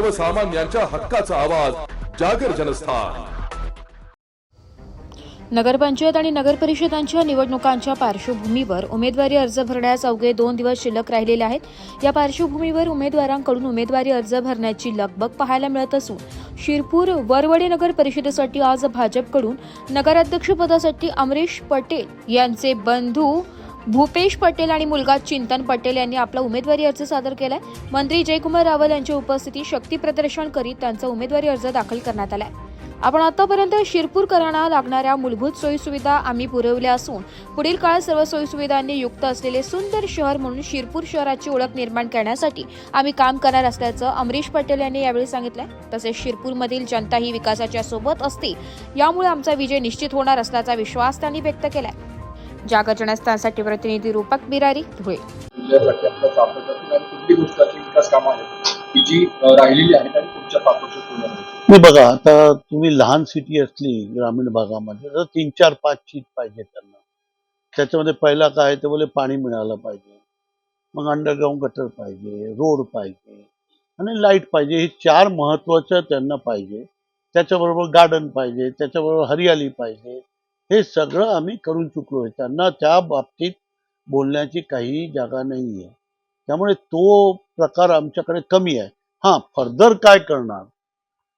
सर्वसामान्यांच्या हक्काचा आवाज जागर जनस्थान. नगरपंचायत आणि नगरपरिषदांच्या निवडणुकांच्या पार्श्वभूमीवर उमेदवारी अर्ज भरण्यास अवघे दोन दिवस शिल्लक राहिलेले आहेत. या पार्श्वभूमीवर उमेदवारांकडून उमेदवारी अर्ज भरण्याची लगबग पाहायला मिळत असून शिरपूर वरवडे नगर परिषदेसाठी आज भाजपकडून नगराध्यक्षपदासाठी अमरीश पटेल यांचे बंधू भूपेश पटेल आणि मुलगा चिंतन पटेल यांनी आपला उमेदवारी अर्ज सादर केलाय. मंत्री जयकुमार रावल यांच्या उपस्थितीत शक्ती प्रदर्शन करीत त्यांचा उमेदवारी अर्ज दाखल करण्यात आलाय. आपण आतापर्यंत शिरपूरकरांना लागणाऱ्या मूलभूत सोयीसुविधा आम्ही पुरवल्या असून पुढील काळात सर्व सोयीसुविधांनी युक्त असलेले सुंदर शहर म्हणून शिरपूर शहराची ओळख निर्माण करण्यासाठी आम्ही काम करणार असल्याचं अमरीश पटेल यांनी यावेळी सांगितलंय. तसेच शिरपूरमधील जनता ही विकासाच्या सोबत असते यामुळे आमचा विजय निश्चित होणार असल्याचा विश्वास त्यांनी व्यक्त केलाय. जागर जनस्थानसाठी प्रतिनिधी रूपक बिरारी धुळे. जिल्ह्यासाठी आपल्या सापडतातील आणि कुठली गोष्ट अशी विकास कामं आहेत? की जी अ, राहिलेली आहेत आणि पुढच्या पाच वर्षात पूर्ण होईल नाही बघा आता तुम्ही लहान सिटी असली ग्रामीण भागामध्ये तर तीन चार पाच चीज पाहिजे त्यांना. त्याच्यामध्ये पहिला काय ते बोले पाणी मिळालं पाहिजे. मग अंडरग्राऊंड गटर पाहिजे रोड पाहिजे आणि लाइट पाहिजे. हे चार महत्वाचं त्यांना पाहिजे. त्याच्याबरोबर गार्डन पाहिजे त्याच्याबरोबर हरियाली पाहिजे. हे सगळं आम्ही करून चुकलो आहे त्यांना त्या बाबतीत बोलण्याची काही जागा नाही आहे त्यामुळे तो प्रकार आमच्याकडे कमी आहे. हां फर्दर काय करणार?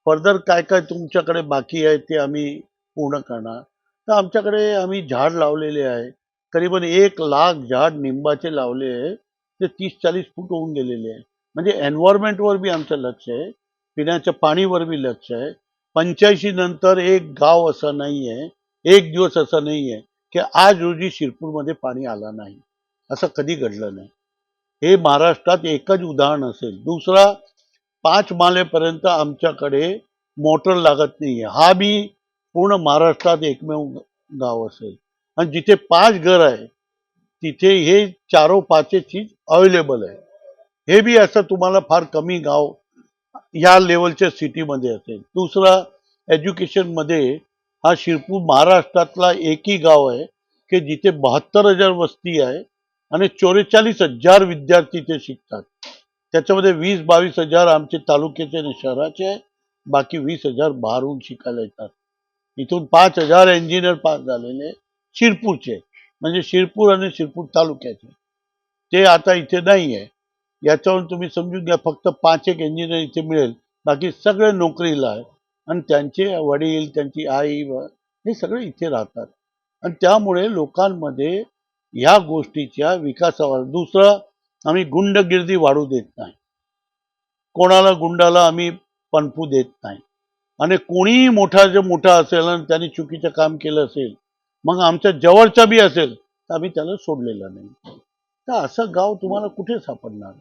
फर्दर काय काय तुमच्याकडे बाकी आहे ते आम्ही पूर्ण करणार. तर आमच्याकडे आम्ही झाड लावलेले आहे. करीबन एक लाख झाड निंबाचे लावले आहे. ते तीस चाळीस फूट होऊन गेलेले आहे. म्हणजे एन्व्हायरमेंटवर बी आमचं लक्ष आहे. पिण्याच्या पाणीवर बी लक्ष आहे. पंच्याऐंशी नंतर एक गाव असं नाही आहे एक दिवस असं नाही आहे की आज रोजी शिरपूरमध्ये पाणी आला नाही. असं कधी घडलं नाही. हे महाराष्ट्रात एकच उदाहरण असेल. दुसरा पाच मालेपर्यंत आमच्याकडे मोटर लागत नाहीये. हा बी पूर्ण महाराष्ट्रात एकमेव गाव असेल. आणि जिथे पाच घर आहे तिथे हे चारो पाचे चीज अवेलेबल आहे. हे बी असं तुम्हाला फार कमी गाव या लेवलच्या सिटीमध्ये असेल. दुसरा एज्युकेशनमध्ये हा शिरपूर महाराष्ट्रातला एकही गाव आहे की जिथे बहात्तर हजार वस्ती आहे आणि चौवेचाळीस हजार विद्यार्थी ते शिकतात. त्याच्यामध्ये वीस बावीस हजार आमचे तालुक्याचे आणि शहराचे आहे. बाकी वीस हजार बाहेरून शिकायला येतात. इथून पाच हजार इंजिनियर पास झालेले शिरपूरचे. म्हणजे शिरपूर आणि शिरपूर तालुक्याचे. ते आता इथे नाही आहे. याच्यावरून तुम्ही समजून घ्या फक्त पाच एक इंजिनियर इथे मिळेल. बाकी सगळे नोकरीला आहे आणि त्यांचे वडील त्यांची आई व हे सगळे इथे राहतात. आणि त्यामुळे लोकांमध्ये ह्या गोष्टीच्या विकासावर दुसरं आम्ही गुंडगिर्दी वाढू देत नाही. कोणाला गुंडाला आम्ही पणपू देत नाही. आणि कोणीही मोठा जे मोठा असेल आणि त्याने चुकीचं काम केलं असेल मग आमच्या जवळचा बी असेल तर आम्ही त्याला सोडलेलं नाही. तर असं गाव तुम्हाला कुठे सापडणार?